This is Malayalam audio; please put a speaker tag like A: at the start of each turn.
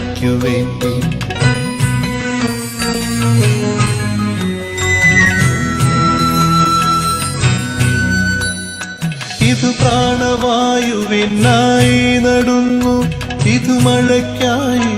A: നാളേക്കു വേണ്ടി ഇത് പ്രാണവായുവിനായി നടുന്നു. ഇത് മഴയ്ക്കായി